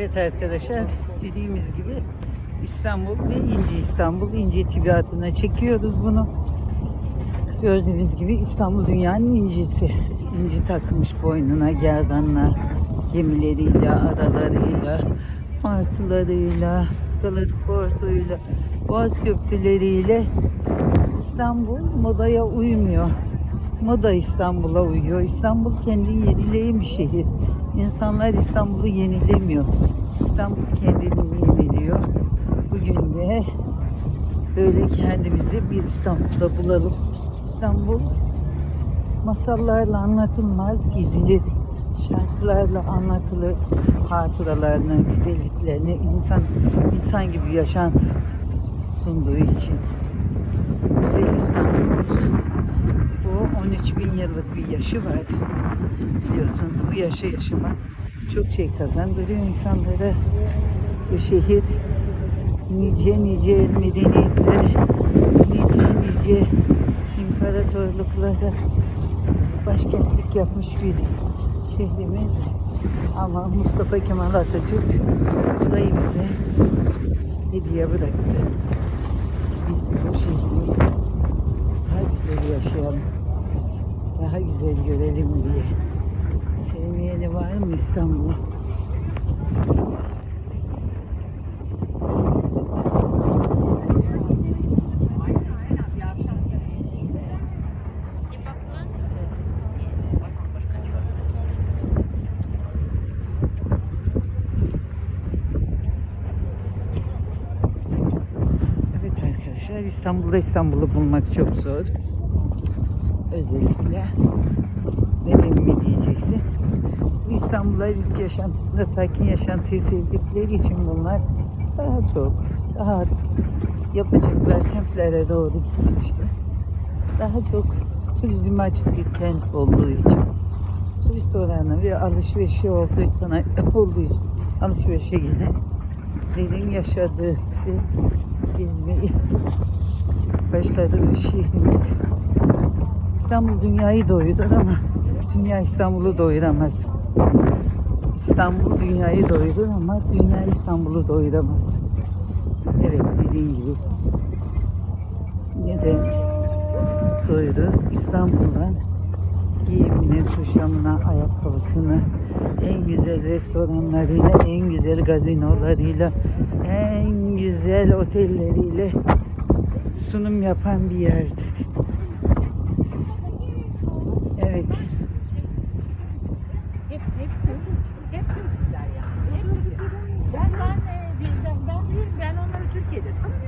Evet arkadaşlar dediğimiz gibi İstanbul ve İnci İstanbul. İnci tibiatına çekiyoruz bunu. Gördüğünüz gibi İstanbul dünyanın incisi. İnci takmış boynuna gerdanlar, gemileriyle, adalarıyla, martılarıyla, Galata Porto'yla, Boğaz Köprüleriyle İstanbul modaya uymuyor. Moda İstanbul'a uyuyor. İstanbul kendi yenileyen bir şehir. İnsanlar İstanbul'u yenilemiyor. İstanbul kendini yeniliyor. Bugün de böyle kendimizi bir İstanbul'da bulalım. İstanbul masallarla anlatılmaz, gizlidir. Şarkılarla anlatılır. Hatıralarını, güzelliklerini insan insan gibi yaşantı sunduğu için. Güzel İstanbul'umuz. Bu 13 bin yıllık bir yaşı var. Biliyorsunuz bu yaşı yaşamak çok şey kazandırıyor insanlara. Bu şehir nice nice medeniyetlere, nice nice imparatorluklara başkentlik yapmış bir şehrimiz. Ama Mustafa Kemal Atatürk burayı bize hediye bıraktı. Biz bu şehri yaşayalım. Daha güzel görelim diye. Sevmeyeni var mı İstanbul'u? Arkadaşlar İstanbul'da İstanbul'u bulmak çok zor. Özellikle neden mi diyeceksin? Bu İstanbul'a ilk yaşantısında sakin yaşantıyı sevdikleri için bunlar daha çok, daha yapacaklar semtlere doğru gitmişler. Daha çok turizme açık bir kent olduğu için. Turist oranı ve alışverişi olduğu sana olduğu için alışverişe gelen derin yaşadığı gezmeyi başladığı bir şehrimiz. İstanbul dünyayı doyurur ama dünya İstanbul'u doyuramaz. İstanbul dünyayı doyurur ama dünya İstanbul'u doyuramaz. Evet dediğim gibi. Neden doyurur? İstanbul'dan giyimine, kuşamına, ayakkabısını, en güzel restoranlarıyla, en güzel gazinolarıyla, en güzel otelleriyle sunum yapan bir yerdir. Evet. Hep hep hep Türkler yani. Türkler. Ben ben e, ben ben onları Türkiye'de tanımıyorum.